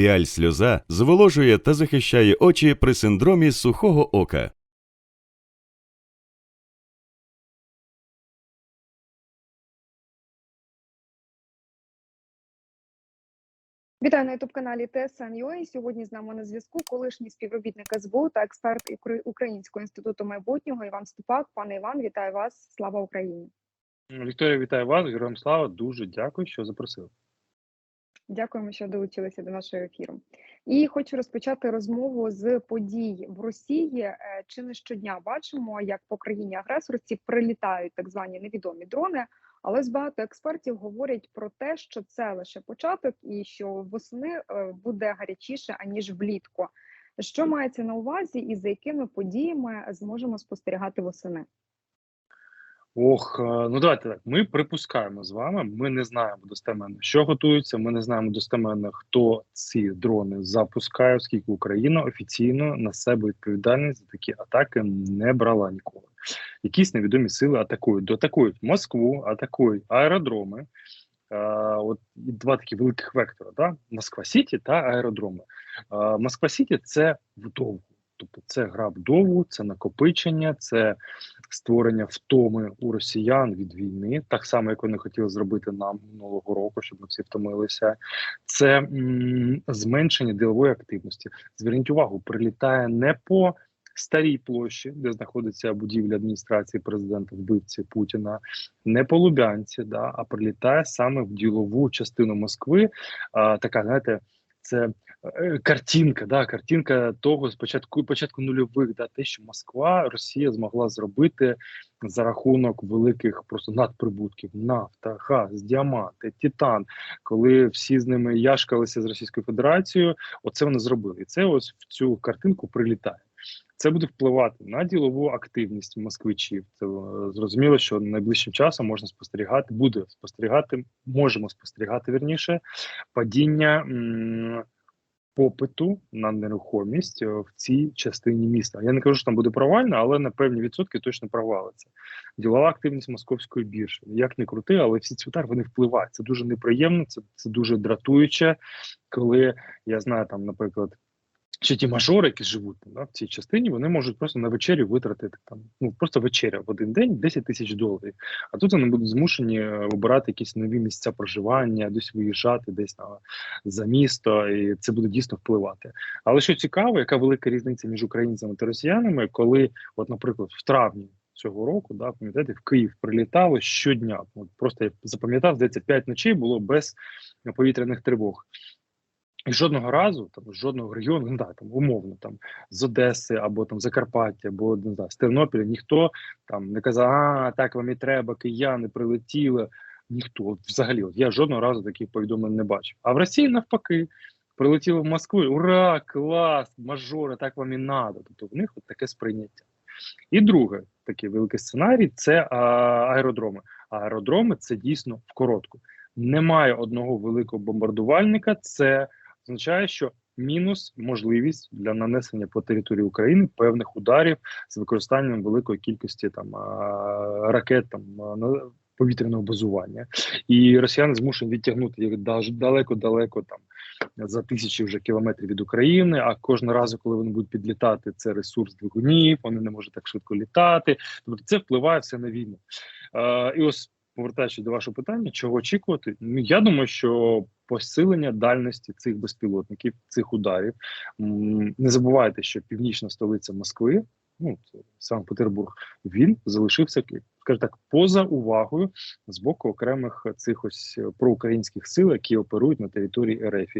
Піаль сльоза зволожує та захищає очі при синдромі сухого ока. Вітаю на ютуб каналі TSN.ua. Сьогодні з нами на зв'язку колишній співробітник СБУ та експерт Українського інституту майбутнього Іван Ступак. Пане Іван, вітаю вас! Слава Україні! Вікторія, вітаю вас, героям слава. Дуже дякую, що запросили. Дякуємо, що долучилися до нашого ефіру. І хочу розпочати розмову з подій в Росії. Е, Чи не щодня бачимо, як по країні агресорці прилітають так звані невідомі дрони. Але з багато експертів говорять про те, що це лише початок, і що восени е, буде гарячіше аніж влітку. Що мається на увазі, і за якими подіями зможемо спостерігати восени? Ох, е, ну давайте так. Ми припускаємо з вами. Ми не знаємо достеменно, що готується. Ми не знаємо достеменно, хто ці дрони запускає, оскільки Україна офіційно на себе відповідальність за такі атаки не брала ніколи. Якісь невідомі сили атакують, атакують Москву, атакують аеродроми. Е, от два такі великих вектора: да? Москва Сіті та аеродроми. Е, Москва Сіті це вдовго. Тобто це гра вдовгу, це накопичення, це створення втоми у росіян від війни, так само як вони хотіли зробити нам минулого року, щоб ми всі втомилися. Це зменшення ділової активності. Зверніть увагу, прилітає не по старій площі, де знаходиться будівля адміністрації президента вбивці Путіна, не по Лубянці, да, а прилітає саме в ділову частину Москви. А, така, знаєте, це е, картинка, да, картинка того спочатку початку нульових, да, те, що Москва, Росія змогла зробити за рахунок великих просто надприбутків: нафта, газ, діаманти, титан. Коли всі з ними яшкалися з Російською Федерацією, оце вони зробили. І це ось в цю картинку прилітає. Це буде впливати на ділову активність москвичів. Це е, зрозуміло, що найближчим часом можна спостерігати, буде спостерігати, можемо спостерігати вірніше падіння м, попиту на нерухомість е, в цій частині міста. Я не кажу, що там буде провально, але на певні відсотки точно провалиться. Ділова активність московської біржі. Як не крути, але всі ці удари вони впливають. Це дуже неприємно, це, це дуже дратуюче, коли я знаю там, наприклад. Чи ті мажори, які живуть да, в цій частині, вони можуть просто на вечерю витратити там, ну просто вечеря в один день 10 тисяч доларів. А тут вони будуть змушені е, обирати якісь нові місця проживання, десь виїжджати, десь на за місто, і це буде дійсно впливати. Але що цікаво, яка велика різниця між українцями та росіянами, коли, от, наприклад, в травні цього року, да, пам'ятаєте, в Київ прилітало щодня. От просто я запам'ятав, здається, 5 ночей було без повітряних тривог. І жодного разу, там жодного регіону, ну да, там умовно, там з Одеси або там Закарпаття, або не знаю, з Тернопіля, ніхто там не казав, а так вам і треба, кияни прилетіли. Ніхто взагалі, от я жодного разу таких повідомлень не бачив. А в Росії навпаки прилетіли в Москву. Ура, клас, мажори, так вам і надо. Тобто в них от таке сприйняття. І друге, такий великий сценарій це а, аеродроми. Аеродроми це дійсно в коротку. Немає одного великого бомбардувальника. Це означає, що мінус можливість для нанесення по території України певних ударів з використанням великої кількості там ракет там на повітряного базування, і росіяни змушені відтягнути їх далеко-далеко там за тисячі вже кілометрів від України. А кожного разу, коли вони будуть підлітати, це ресурс двигунів, вони не можуть так швидко літати. Тобто це впливає все на війну. Е, і ось повертаючись до вашого питання, чого очікувати? Ну я думаю, що посилення дальності цих безпілотників, цих ударів. Не забувайте, що північна столиця Москви, ну це Санкт-Петербург, він залишився скажімо так, поза увагою з боку окремих цих ось проукраїнських сил, які оперують на території РФ.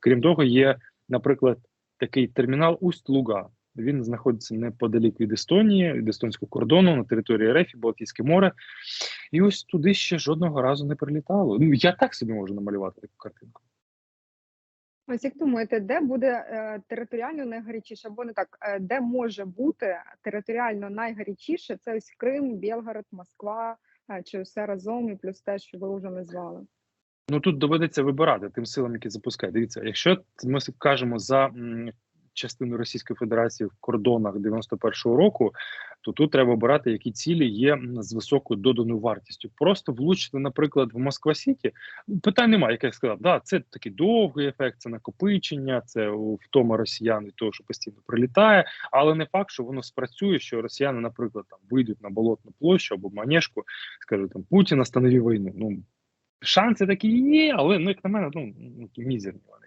Крім того, є, наприклад, такий термінал Усть-Луга. Він знаходиться неподалік від Естонії, від естонського кордону на території РФ, Балтійське море. І ось туди ще жодного разу не прилітало. Ну я так собі можу намалювати таку картинку. Ось як думаєте, де буде е, територіально найгарячіше, або не так, е, де може бути територіально найгарячіше? Це ось Крим, Білгород, Москва, е, чи все разом, і плюс те, що ви вже назвали. Ну тут доведеться вибирати тим силам, які запускають. Дивіться, якщо ми кажемо за частину Російської Федерації в кордонах 91-го року, то тут треба обирати, які цілі є з високою доданою вартістю. Просто влучити, наприклад, в Москва Сіті. Питань немає, як я сказав. Да, це такий довгий ефект, це накопичення, це втома росіян від того, що постійно прилітає, але не факт, що воно спрацює, що росіяни, наприклад, там вийдуть на болотну площу або Манежку, скажуть там Путін останови війну. Ну шанси такі є, але ну як на мене, ну ну, мізерні вони.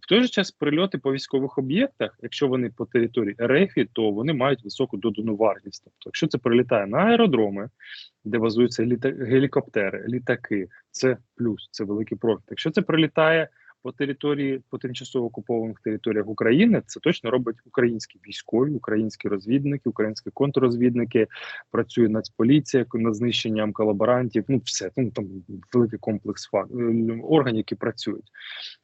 В той же час прильоти по військових об'єктах, якщо вони по території РФ, то вони мають високу додану вартість. Тобто, якщо це прилітає на аеродроми, де базуються літа... гелікоптери, літаки, це плюс, це великий профіт. Якщо це прилітає по території по тимчасово окупованих територіях України, це точно робить українські військові, українські розвідники, українські контррозвідники. Працює Нацполіція над знищенням колаборантів. Ну все ну там великий комплекс е, органів, які працюють.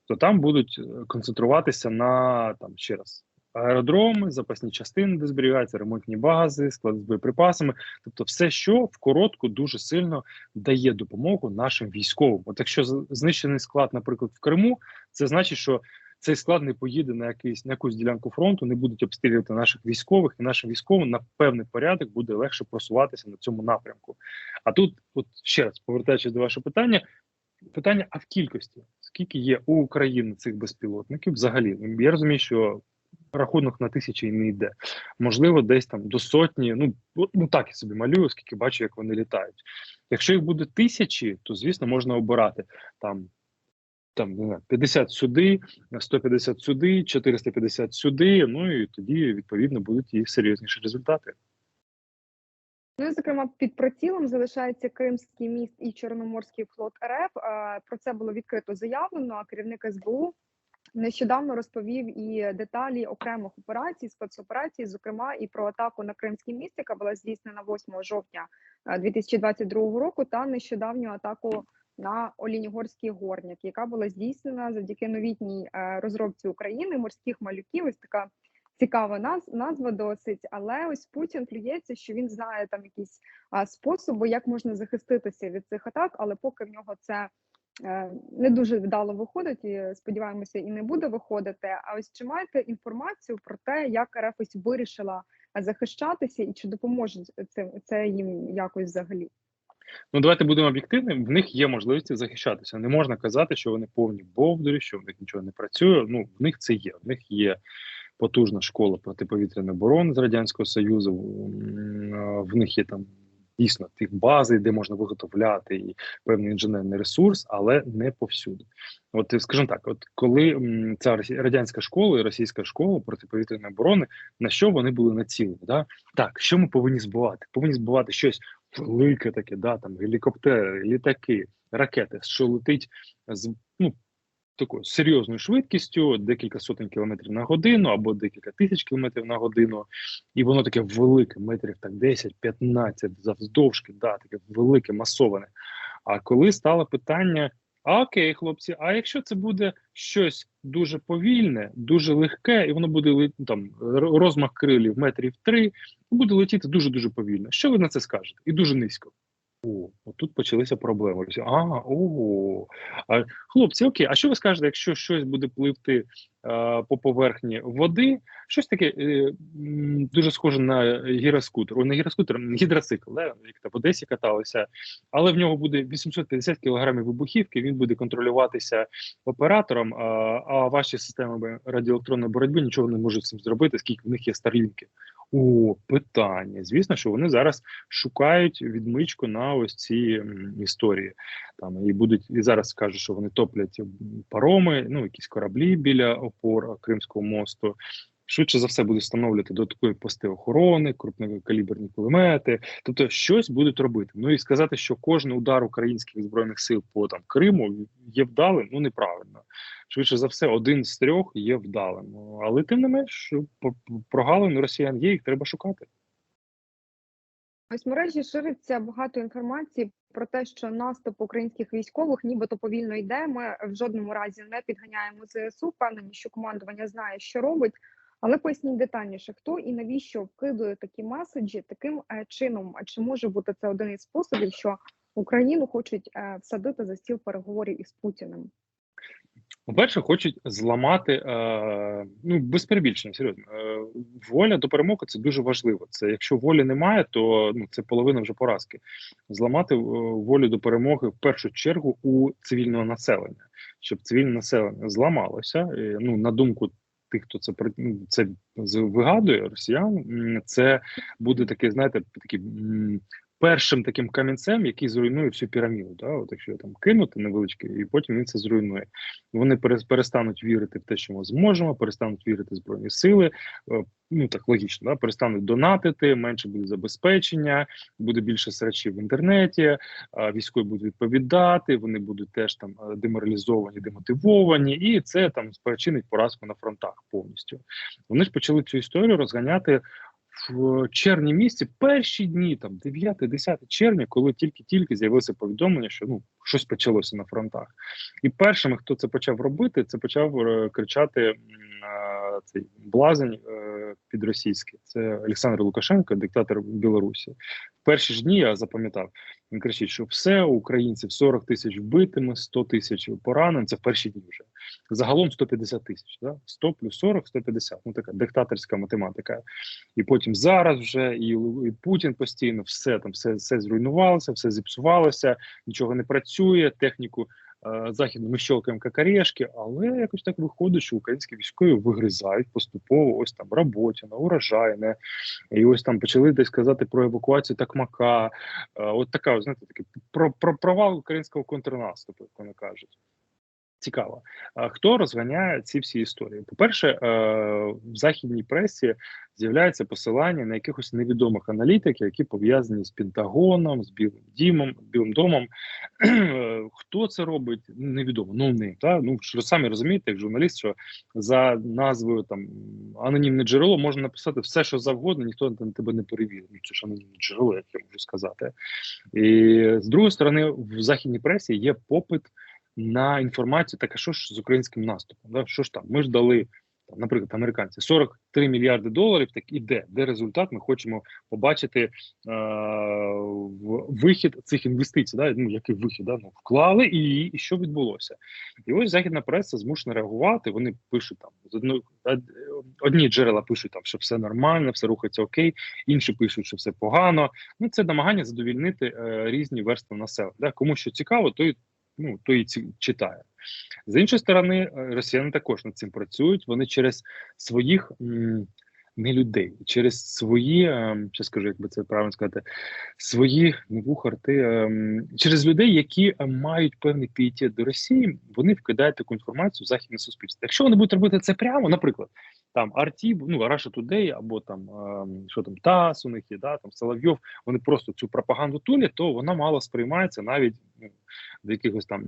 То там будуть е, концентруватися на там ще раз. Аеродроми, запасні частини, де зберігаються ремонтні бази, склади з боєприпасами, тобто все, що в коротку дуже сильно дає допомогу нашим військовим. От якщо знищений склад, наприклад, в Криму, це значить, що цей склад не поїде на якийсь на якусь ділянку фронту, не будуть обстрілювати наших військових, і нашим військовим на певний порядок буде легше просуватися на цьому напрямку. А тут, от ще раз повертаючись до вашого питання, питання: а в кількості скільки є у України цих безпілотників? Взагалі, я розумію, що рахунок на тисячі і не йде. Можливо, десь там до сотні. Ну ну так я собі малюю, оскільки бачу, як вони літають. Якщо їх буде тисячі, то звісно можна обирати там. Там не знаю, 50 сюди, 150 сюди, 450 сюди. Ну і тоді відповідно будуть і серйозніші результати. Ну і зокрема під прицілом залишається Кримський міст і Чорноморський флот РФ. Про це було відкрито заявлено. А керівник СБУ нещодавно розповів і деталі окремих операцій, спецоперацій, зокрема і про атаку на Кримський міст, яка була здійснена 8 жовтня е, 2022 року, та нещодавню атаку на Олінігорський горняк, яка була здійснена завдяки новітній е, розробці України морських малюків. Ось така цікава наз- назва досить. Але ось Путін плюється, що він знає там якісь способи, як можна захиститися від цих атак, але поки в нього це е, не дуже вдало виходить, і сподіваємося, і не буде виходити. А ось чи маєте інформацію про те, як РФ ось вирішила е, захищатися, і чи допоможе це, це їм якось взагалі? Ну, давайте будемо об'єктивними. В них є можливості захищатися. Не можна казати, що вони повні бовдурі, що в них нічого не працює. Ну, в них це є. В них є потужна школа протиповітряної оборони з радянського союзу. В них є там дійсно тих бази, де можна виготовляти і певний інженерний ресурс, але не повсюди. От скажімо так, от коли ця радянська школа і російська школа протиповітряної оборони, на що вони були націлені? Да? Так, що ми повинні збивати? Повинні збивати щось велике таке, да, там гелікоптери, літаки, ракети, що летить з такою серйозною швидкістю, декілька сотень кілометрів на годину або декілька тисяч кілометрів на годину, і воно таке велике, метрів так 10-15 завздовжки, да, таке велике, масоване. А коли стало питання: а окей, хлопці, а якщо це буде щось дуже повільне, дуже легке, і воно буде ну, там розмах крилів метрів три, буде летіти дуже дуже повільно. Що ви на це скажете? І дуже низько. О, отут почалися проблеми. А, ого. А, хлопці, окей, а що ви скажете, якщо щось буде пливти по поверхні води? Щось таке е, дуже схоже на гіроскутер. О, не гіроскутер, гідроцикл, да? як там в Одесі каталися, але в нього буде 850 кілограмів вибухівки, він буде контролюватися оператором, а, ваші системи радіоелектронної боротьби нічого не можуть цим зробити, скільки в них є старлінки. О, питання. Звісно, що вони зараз шукають відмичку на ось ці історії. Там і будуть і зараз кажуть, що вони топлять пароми, ну якісь кораблі біля опор Кримського мосту. Швидше за все будуть встановлювати додаткові пости охорони, крупнокаліберні кулемети. Тобто щось будуть робити. Ну і сказати, що кожен удар українських збройних сил по там Криму є вдалим, ну неправильно. Швидше за все, один з трьох є вдалим. Але тим не менш, прогалин росіян є, їх треба шукати. Ось мережі шириться багато інформації про те, що наступ українських військових нібито повільно йде. Ми в жодному разі не підганяємо ЗСУ. Впевнені, що командування знає, що робить. Але поясніть детальніше, хто і навіщо вкидує такі меседжі таким е, чином. А чи може бути це один із способів, що Україну хочуть е, всадити за стіл переговорів із Путіним? По-перше, хочуть зламати е, ну без перебільшення, серйозно. Е, воля до перемоги це дуже важливо. Це якщо волі немає, то ну це половина вже поразки. Зламати е, волю до перемоги в першу чергу у цивільного населення, щоб цивільне населення зламалося. ну на думку тих, хто це ну, це вигадує росіян, це буде таке, знаєте, такий першим таким камінцем, який зруйнує всю піраміду. Да? От якщо там кинути невеличкий, і потім він це зруйнує. Вони перестануть вірити в те, що ми зможемо, перестануть вірити в збройні сили. е, Ну так логічно, да? перестануть донатити, менше буде забезпечення, буде більше срачів в інтернеті. Військові будуть відповідати, вони будуть теж там е, деморалізовані, демотивовані, і це там спричинить поразку на фронтах повністю. Вони ж почали цю історію розганяти в червні місяці, перші дні, там 9-10 червня, коли тільки-тільки з'явилося повідомлення, що ну щось почалося на фронтах. І першими, хто це почав робити, це почав е, кричати е, цей блазень е, підросійський. Це Олександр Лукашенко, диктатор Білорусі. В перші ж дні я запам'ятав. Він кричить, що все українців 40 тисяч вбитими, 100 тисяч поранень. Це в перші дні вже. Загалом 150 тисяч. Да? 100 плюс 40 – 150. Ну така диктаторська математика. І потім зараз вже і, і Путін постійно все там, все, все зруйнувалося, все зіпсувалося, нічого не працює. Техніку е, західну ми щелкаємо як орешки, але якось так виходить, що українські військові вигризають поступово. Ось там Роботіна, Урожайне, і ось там почали десь казати про евакуацію Такмака. Е, от така, знаєте, такий про, про провал українського контрнаступу, як вони кажуть. Цікаво. Хто розганяє ці всі історії? По-перше, е, в західній пресі з'являється посилання на якихось невідомих аналітиків, які пов'язані з Пентагоном, з Білим Дімом, Білим домом. Е, Хто це робить? Невідомо. Ну не та ну що самі розумієте, як журналіст, що за назвою там анонімне джерело можна написати все, що завгодно, ніхто на тебе не перевірить. Ну, Це ж анонімне джерело, як я можу сказати. І з другої сторони, в західній пресі є попит на інформацію, так а що ж з українським наступом? Да? Що ж там? Ми ж дали, там, наприклад, американці 43 мільярди доларів. Так і де? Де результат? Ми хочемо побачити е- вихід цих інвестицій. Да? Ну, який вихід? Да? Ну, вклали і, і що відбулося? І ось західна преса змушена реагувати. Вони пишуть там з одної одні джерела пишуть там, що все нормально, все рухається окей, інші пишуть, що все погано. Ну це намагання задовільнити е- різні верстви населення. Да? Кому що цікаво, той ну той і читає. З іншої сторони, е, росіяни також над цим працюють. Вони через своїх не людей, через свої, ем, що скажу, як би це правильно сказати, свої не вуха, рти, ем, через людей, які е, мають певний пієтет до Росії, вони вкидають таку інформацію в західне суспільство. Якщо вони будуть робити це прямо, наприклад, там Арті, ну Russia Today, або там ем, що там ТАСС у них є, да, там Соловйов, вони просто цю пропаганду тулять, то вона мало сприймається навіть ну, до якихось там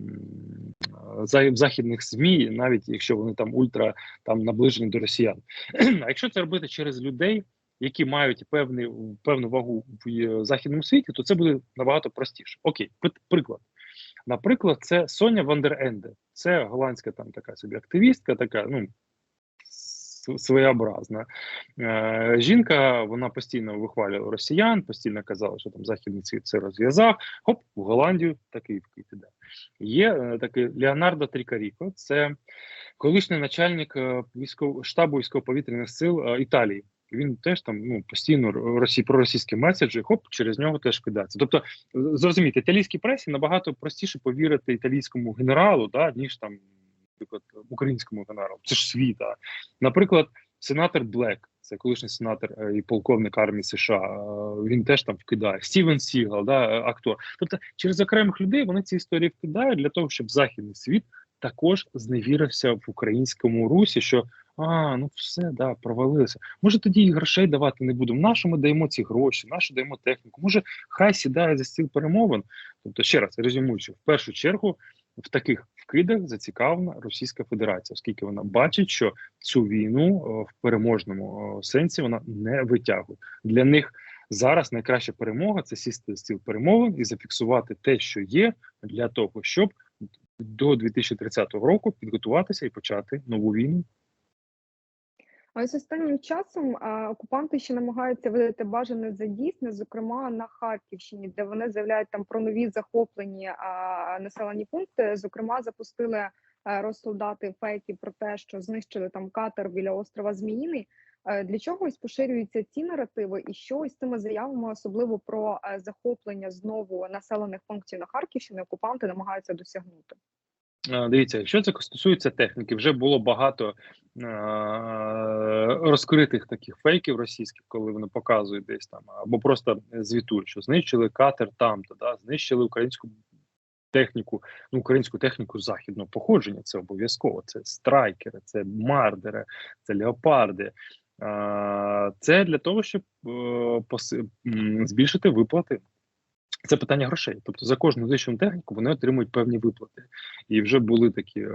західних змі, навіть якщо вони там ультра там наближені до росіян. А якщо це робити через людей, які мають певний певну вагу в е, західному світі, то це буде набагато простіше. Окей, приклад. Наприклад, це Соня Вандер Енде. Це голландська там така собі активістка, така ну своєобразна. Е, жінка вона постійно вихвалювала росіян, постійно казала, що там західний світ це розв'язав. Хоп, в Голландію такий вкид іде. Є е, такий Леонардо Трікаріко, це колишній начальник е, військов... штабу військово-повітряних сил е, Італії. Він теж там ну постійно росі проросійські меседжі, хоп, через нього теж кидається. Тобто, зрозумійте, італійській пресі набагато простіше повірити італійському генералу, да, ніж там, наприклад, українському генералу. Це ж світа. Наприклад, сенатор Блек, це колишній сенатор е, і полковник армії США. е, Він теж там вкидає. Стівен Сігал, да, е, актор. Тобто, через окремих людей вони ці історії вкидають для того, щоб західний світ також зневірився в українському русі, що а, ну все, да, провалилося. Може тоді і грошей давати не будемо. Нащо ми даємо ці гроші, нащо даємо техніку? Може, хай сідає за стіл перемовин. Тобто, ще раз резюмуючи, в першу чергу в таких вкидах зацікавлена Російська Федерація, оскільки вона бачить, що цю війну в переможному сенсі вона не витягує. Для них зараз найкраща перемога це сісти за стіл перемовин і зафіксувати те, що є, для того, щоб до 2030 року підготуватися і почати нову війну. Ось останнім часом окупанти ще намагаються видати бажане за дійсне, зокрема на Харківщині, де вони заявляють там про нові захоплені населені пункти. Зокрема, запустили е, розсолдати фейки про те, що знищили там катер біля острова Зміїний. Е, Для чого ось поширюються ці наративи, і що ось цими заявами, особливо про е, захоплення знову населених пунктів на Харківщині, окупанти намагаються досягнути? Е, Дивіться, якщо це стосується техніки, вже було багато е- розкритих таких фейків російських, коли вони показують десь там, або просто звітують, що знищили катер там-то, да, знищили українську техніку, ну українську техніку західного походження. Це обов'язково. Це страйкери, це мардери, це леопарди. Е- Це для того, щоб збільшити виплати. Це питання грошей. Тобто за кожну знищену техніку вони отримують певні виплати. І вже були такі е,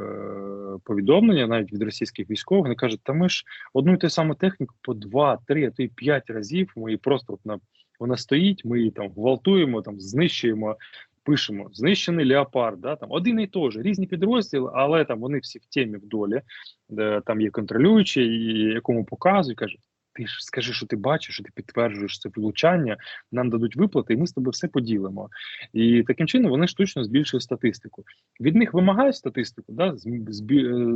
повідомлення навіть від російських військових. Вони кажуть, та ми ж одну і ту саму техніку по два, три, а то й п'ять разів. Ми її просто от на вона стоїть, ми її там гвалтуємо, там знищуємо. Пишемо знищений леопард, да там один і той же, різні підрозділи, але там вони всі в темі в долі, де там є контролюючі, якому показують, кажуть, ти ж скажи, що ти бачиш, що ти підтверджуєш це влучання, нам дадуть виплати, і ми з тобою все поділимо. І таким чином вони штучно збільшують статистику. Від них вимагають статистику, да, е,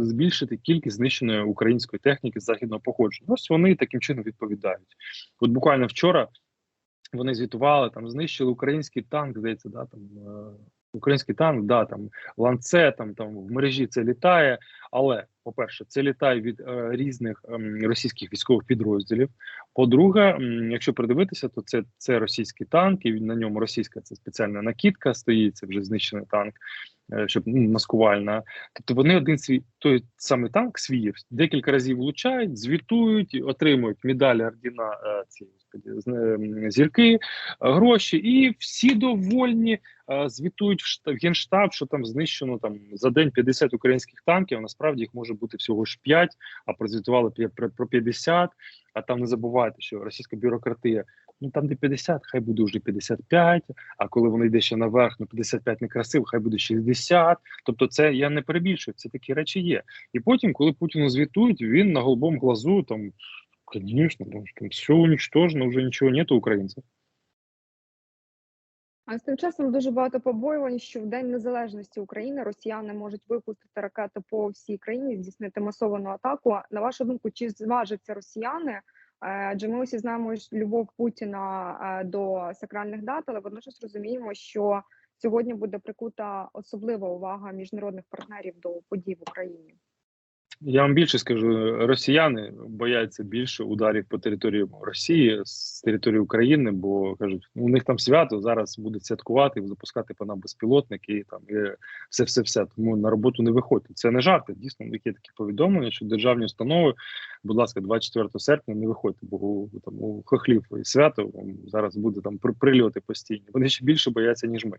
збільшити кількість знищеної української техніки західного походження. Ось вони таким чином відповідають. От буквально вчора вони звітували, там знищили український танк, здається, да, там. е, Український танк, да, там ланце, там там в мережі це літає. Але по-перше, це літає від е, різних ем, російських військових підрозділів. По-друге, якщо придивитися, то це, це російський танк, і на ньому російська це спеціальна накидка стоїть, це вже знищений танк, е, щоб ну, маскувальна. Тобто вони один свій той самий танк свій декілька разів влучають, звітують, отримують медалі ордіна е, ці ем, зірки, е, гроші, і всі довольні. е, Звітують в генштаб, що там знищено там за день 50 українських танків. а Насправді їх може бути всього ж 5, а прозвітували про про 50. А там не забувайте, що російська бюрократія, ну там де 50, хай буде вже 55, А коли воно йде ще наверх, ну 55 не красиво, хай буде 60. Тобто, це я не перебільшую, це такі речі є. І потім, коли Путіну звітують, він на голубому глазу там. Что там все уничтожено, уже ничего нету українців. А з тим часом дуже багато побоювань, що в День Незалежності України росіяни можуть випустити ракети по всій країні, здійснити масовану атаку. На вашу думку, чи зважаться росіяни? Е, Адже ми усі знаємо любов Путіна е, до сакральних дат, але водночас розуміємо, що сьогодні буде прикута особлива увага міжнародних партнерів до подій в Україні. Я вам більше скажу, росіяни бояться більше ударів по території Росії з території України, бо кажуть, «Ну, у них там свято зараз будуть святкувати, запускати по нам безпілотники і там і все, все, все. Тому на роботу не виходьте. Це не жарти. Дійсно, є такі повідомлення, що державні установи, будь ласка, 24 серпня не виходьте, бо там у хохлів і свято зараз буде там при- прильоти постійні. Вони ще більше бояться ніж ми.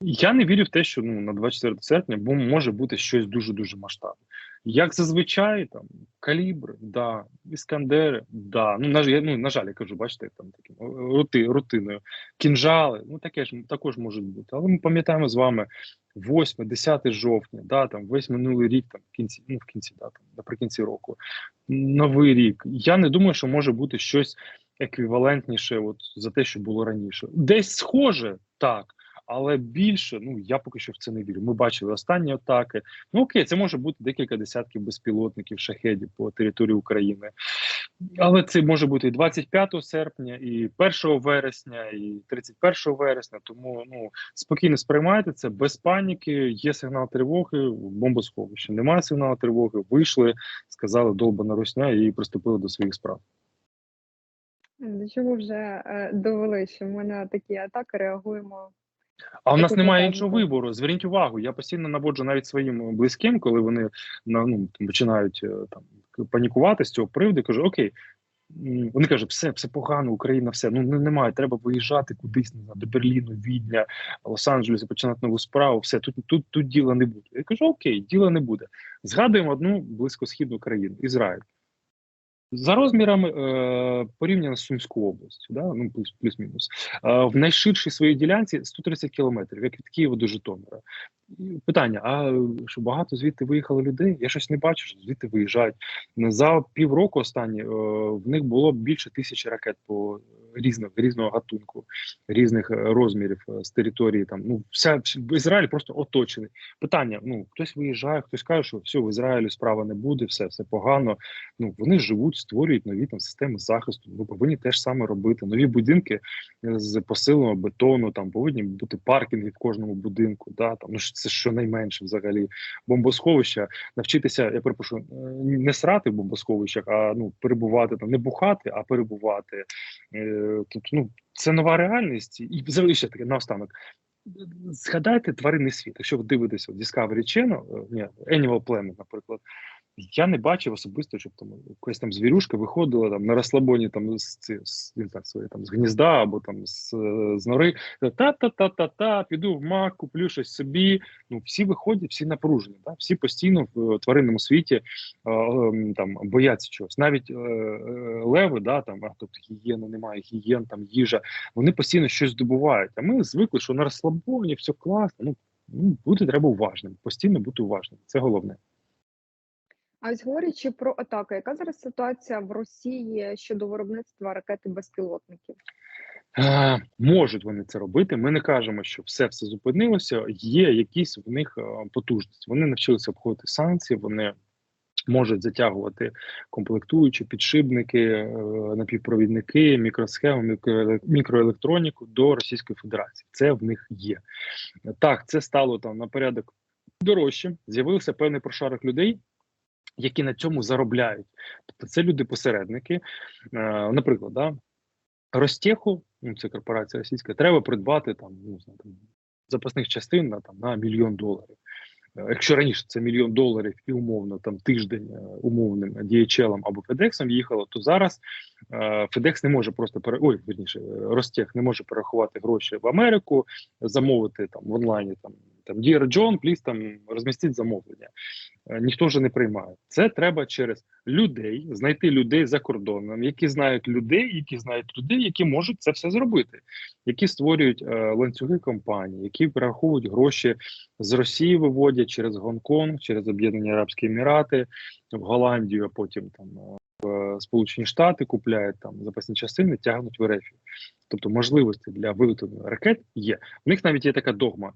Я не вірю в те, що ну на 24 серпня бо може бути щось дуже дуже масштабне. Як зазвичай, там калібри, да, іскандери, да. Ну на ну на жаль, я кажу, бачите, там таким рути, рутиною, кінжали, ну таке ж також можуть бути. Але ми пам'ятаємо з вами 8, 10 жовтня, да, там весь минулий рік, там в кінці, ну в кінці, да, там наприкінці року, новий рік. Я не думаю, що може бути щось еквівалентніше, от за те, що було раніше. Десь схоже, так. Але більше, ну я поки що в це не вірю. Ми бачили останні атаки. Ну окей, це може бути декілька десятків безпілотників, шахедів по території України. Але це може бути і 25 серпня, і 1 вересня, і 31 вересня. Тому ну спокійно сприймайте це без паніки. Є сигнал тривоги в бомбосховищі. Немає сигналу тривоги. Вийшли, сказали долбана русня і приступили до своїх справ. До чого вже е, довели, що ми на такі атаки реагуємо А у нас немає іншого вибору. Зверніть увагу, я постійно наводжу навіть своїм близьким, коли вони ну там, починають е, там панікувати з цього приводу. Кажу, окей. Вони кажуть, все, все погано, Україна, все. Ну немає. Треба виїжджати кудись не знаю, до Берліну, Відня, Лос-Анджелеса, починати нову справу. Все тут, тут, тут діла не буде. Я кажу, окей, діла не буде. Згадуємо одну близькосхідну країну Ізраїль. За розмірами е, порівняно з Сумською областю, да? ну, плюс, плюс-мінус. Е, в найширшій своїй ділянці 130 кілометрів, як від Києва до Житомира. Питання: а що багато звідти виїхало людей? Я щось не бачу, що звідти виїжджають. За півроку останні е, в них було більше тисячі ракет по різного різного гатунку, різних е, розмірів е, з території. Там ну вся вс- Ізраїль просто оточений. Питання: ну хтось виїжджає, хтось каже, що все в Ізраїлі справа не буде, все все погано. Ну вони живуть, створюють нові там системи захисту. Ми повинні теж саме робити. Нові будинки е, з посиленого бетону. Там повинні бути паркінги в кожному будинку. Да там ну це щонайменше взагалі бомбосховища. Навчитися, я перепрошую, не срати в бомбосховищах, а ну перебувати там, не бухати, а перебувати. Тобто, ну це нова реальність, і взагалі таке наостанок. Згадайте тваринний світ. Якщо ви дивитеся Discovery Channel, е, ні, Animal Planet, наприклад, я не бачив особисто, щоб там якась там звірюшка виходила там на розслабоні там з, ці- з, знаю, своє, там, з гнізда або там з, з нори. Та-та-та-та-та, піду в мак, куплю щось собі. Ну, всі виходять, всі напружені, да? всі постійно в тваринному світі е, там бояться чогось. Навіть е, е, леви, да, там, а, тобто гієни немає, гієн, там їжа, вони постійно щось здобувають. А ми звикли, що на розслабоні все класно. Ну, ну бути треба уважним, постійно бути уважним. Це головне. А ось говорячи про атаки, яка зараз ситуація в Росії щодо виробництва ракет і безпілотників? Е, можуть вони це робити. Ми не кажемо, що все все зупинилося. Є якісь в них е, потужності. Вони навчилися обходити санкції. Вони можуть затягувати комплектуючі підшипники, е, напівпровідники, мікросхеми, мікроеле- мікроелектроніку до Російської Федерації. Це в них є. Так, це стало там на порядок дорожче. З'явився певний прошарок людей. Які на цьому заробляють, тобто це люди-посередники. Е, наприклад, да, Ростеху, ну це корпорація російська, треба придбати там, ну, там запасних частин на там на мільйон доларів. Е, Якщо раніше це мільйон доларів і умовно там тиждень е, умовним DHL або FedEx їхало, то зараз FedEx не може просто пере... ой, вірніше, е, Ростех не може перерахувати гроші в Америку, замовити там в онлайні там. Там Dear John, пліс там розмістіть замовлення. Е, Ніхто вже не приймає. Це треба через людей знайти людей за кордоном, які знають людей, які знають людей, які можуть це все зробити, які створюють е, ланцюги компаній, які перераховують гроші з Росії, виводять через Гонконг, через Об'єднані Арабські Емірати, в Голландію, а потім там е, в Сполучені Штати купляють там запасні частини, тягнуть в РФ. Тобто можливості для виготовлення ракет є. У них навіть є така догма.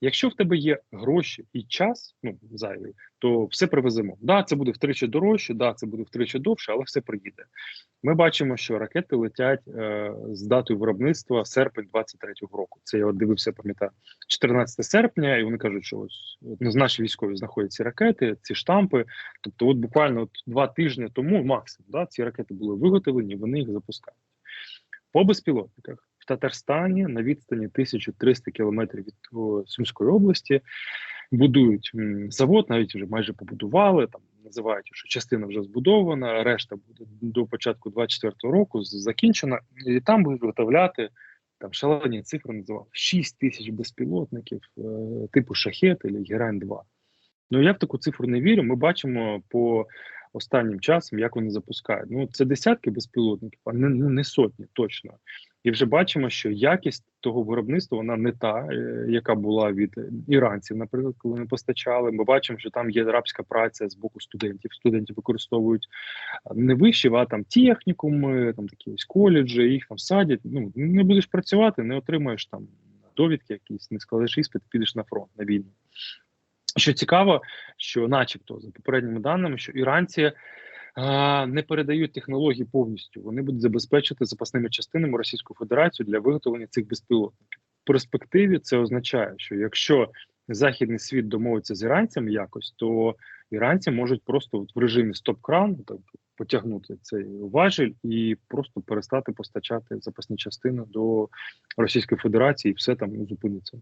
Якщо в тебе є гроші і час, ну зайвий, то все привеземо. Да, це буде втричі дорожче, да, це буде втричі довше, але все приїде. Ми бачимо, що ракети летять е, з датою виробництва серпень 23-го року. Це я от дивився, пам'ятаю, 14 серпня, і вони кажуть, що ось ну, наші військові знаходять ці ракети, ці штампи. Тобто, от буквально от два тижні тому, максимум, да, ці ракети були виготовлені, вони їх запускають. По безпілотниках Татарстані на відстані 1300 кілометрів від Сумської області будують завод, навіть вже майже побудували. Там називають, що частина вже збудована, решта буде до початку 24-го року закінчена, і там будуть виготовляти там шалені цифри називав 6 тисяч безпілотників е, типу шахет або герань 2 Ну я в таку цифру не вірю. Ми бачимо по останнім часом, як вони запускають. Ну це десятки безпілотників, а не ну не сотні точно. І вже бачимо, що якість того виробництва вона не та, е, яка була від іранців, наприклад, коли вони постачали. Ми бачимо, що там є арабська праця з боку студентів. Студенти використовують не вишів, а там технікуми, там такі ось коледжі, їх там садять. Ну не будеш працювати, не отримаєш там довідки, якісь не складеш іспит, підеш на фронт на війну. Що цікаво, що, начебто, за попередніми даними, що іранці а, не передають технології повністю. Вони будуть забезпечити запасними частинами Російську Федерацію для виготовлення цих безпілотників. В перспективі це означає, що якщо західний світ домовиться з іранцями якось, то іранці можуть просто от в режимі стоп-кран тобто потягнути цей важіль і просто перестати постачати запасні частини до Російської Федерації, і все там ну, зупиниться.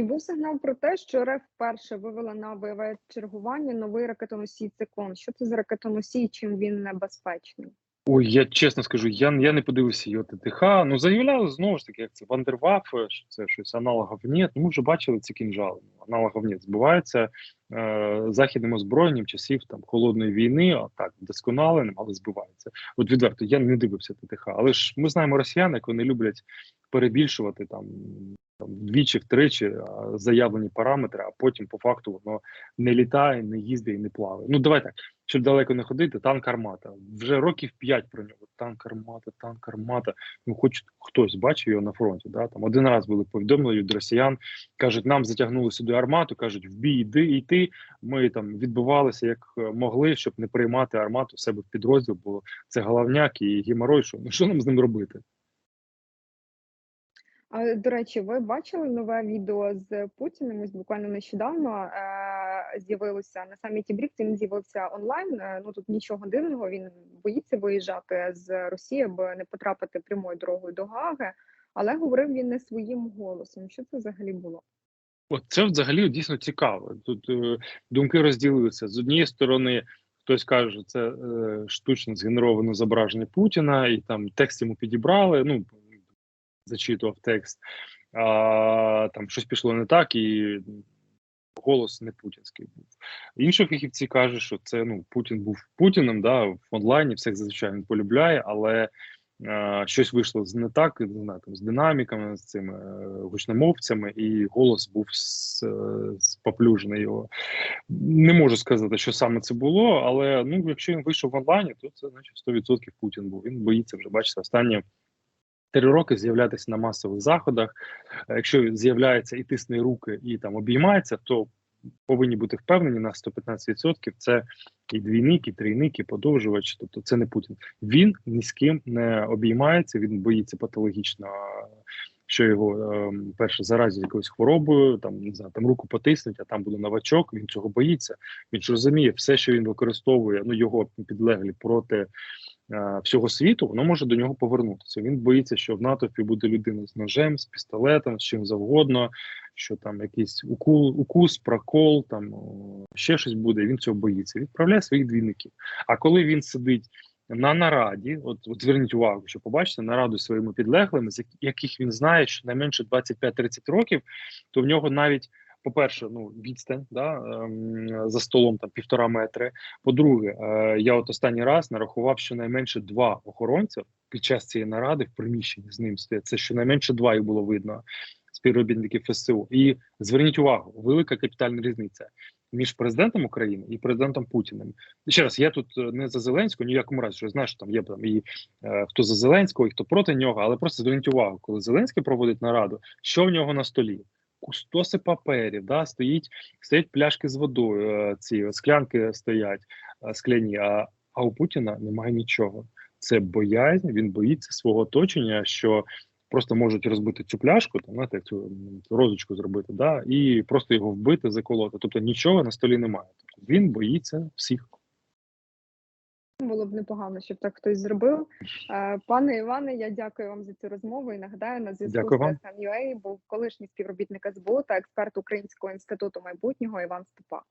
І був сигнал про те, що РФ вперше вивела на бойове чергування новий ракетоносій циклон. Що це за ракетоносій? Чим він небезпечний? Ой, я чесно скажу, я, я не подивився його ТТХ. Ну заявляли знову ж таки, як це Вандерваффе, що це щось аналогів нет. Ну, ми вже бачили ці кінжали. Аналогів нет. Збиваються е, західним озброєнням часів там холодної війни, а так вдосконаленим, але збиваються. От відверто я не дивився ТТХ. Але ж ми знаємо росіян, як вони люблять перебільшувати там. Там двічі, втричі заявлені параметри, а потім по факту воно не літає, не їздить і не плаває. Ну давай так. щоб далеко не ходити, танк Армата. Вже років 5 про нього. Танк Армата, танк Армата. Ну, хоч хтось бачив його на фронті. Да? Там один раз були повідомлення від росіян. Кажуть, нам затягнули сюди армату, кажуть, в бій йти. Ми там відбивалися як е, могли, щоб не приймати армату в себе в підрозділ, бо це головняк і геморой. Що, ну, що нам з ним робити? А до речі, ви бачили нове відео з Путіним? Ось буквально нещодавно е, з'явилося на саміті БРІКС, Він з'явився онлайн. Е, ну тут нічого дивного. Він боїться виїжджати з Росії, аби не потрапити прямою дорогою до Гаги. Але говорив він не своїм голосом. Що це взагалі було? Це взагалі дійсно цікаво. Тут е, думки розділилися з однієї сторони. Хтось каже, що це е, штучно згенероване зображення Путіна, і там текст йому підібрали. Ну зачитував текст, а там щось пішло не так, і голос не путінський був. Інші фахівці кажуть, що це ну Путін був Путіним, да, в онлайні всіх зазвичай він полюбляє, але е, щось вийшло не так, не знаю, там з динаміками, з цими е, гучномовцями, і голос був с- е, споплюжений його. Не можу сказати, що саме це було, але ну, якщо він вийшов в онлайні, то це значить 100% Путін був. Він боїться вже, бачите, останні. Три роки з'являтися на масових заходах. Е, Якщо з'являється і тисне руки, і там обіймається, то повинні бути впевнені на 115%. Це і двійник, і трійник, і подовжувач. Тобто це не Путін. Він ні з ким не обіймається. Він боїться патологічно, що його ем, перше заразять якоюсь хворобою, там не знаю, там руку потиснуть, а там буде новачок. Він цього боїться. Він ж розуміє, все, що він використовує, ну його підлеглі проти е, всього світу, воно може до нього повернутися. Він боїться, що в натовпі буде людина з ножем, з пістолетом, з чим завгодно, що там якийсь укул, укус, прокол, там ще щось буде. Він цього боїться. Відправляє своїх двійників. А коли він сидить на нараді, от, от зверніть увагу, що побачите нараду своїми підлеглими, з яких він знає, що найменше 25-30 років, то в нього навіть. По-перше, ну відстань да, ем, за столом там півтора метри. По-друге, е, я от останній раз нарахував щонайменше два охоронця під час цієї наради в приміщенні з ним стоять. Це щонайменше два їх було видно співробітників ФСУ. І зверніть увагу, велика капітальна різниця між президентом України і президентом Путіним. Ще раз, я тут е, не за Зеленського, ні в разі, що що там є там і е, хто за Зеленського, і хто проти нього, але просто зверніть увагу, коли Зеленський проводить нараду, що в нього на столі? Стоси паперів, да, стоїть, стоять пляшки з водою, е, ці склянки стоять е, скляні, а, а у Путіна немає нічого. Це боязнь, він боїться свого оточення, що просто можуть розбити цю пляшку, там, знаєте, цю розочку зробити, да, і просто його вбити, заколоти. Тобто нічого на столі немає. Він боїться всіх. Було б непогано, щоб так хтось зробив. Е, Пане Іване, я дякую вам за цю розмову і нагадаю, на зв'язку з СНЮА був колишній співробітник СБУ та експерт Українського інституту майбутнього Іван Степак.